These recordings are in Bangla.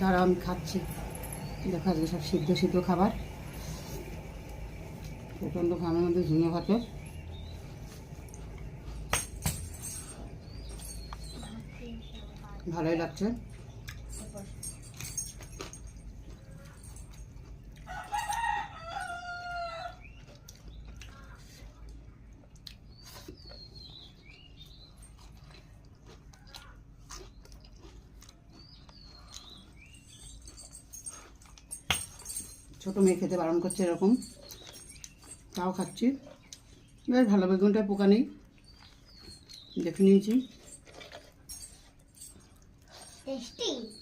দাঁড়াও আমি খাচ্ছি। দেখা আজকে সব সিদ্ধ সিদ্ধ খাবার। প্রচণ্ড ঘামের মধ্যে ঝিঙে ভাতের। ভালোই লাগছে। ছোটো মেয়ে খেতে বারণ করছে এরকম। তাও খাচ্ছি। বেশ ভালো বেগুনটায় পোকা নেই। দেখে নিয়েছি।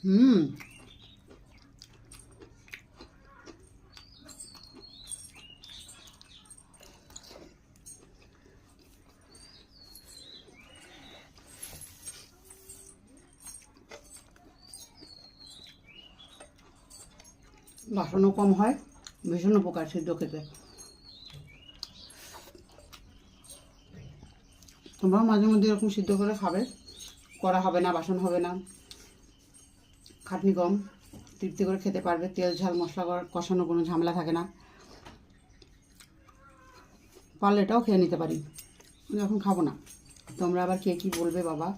হুম। বাসনও কম হয়, ভীষণ উপকার সিদ্ধ খেতে। তোমরাও মাঝে মধ্যে এরকম সিদ্ধ করে খাবে করা হবে না, বাসন হবে না। খাটনি কম, তৃপ্তি করে খেতে পারবে, তেল, ঝাল, মশলা কষানো কোনো ঝামেলা থাকে না। পারলে এটাও খেয়ে নিতে পারি। এখন খাব না, তোমরা আবার কে কী বলবে বাবা?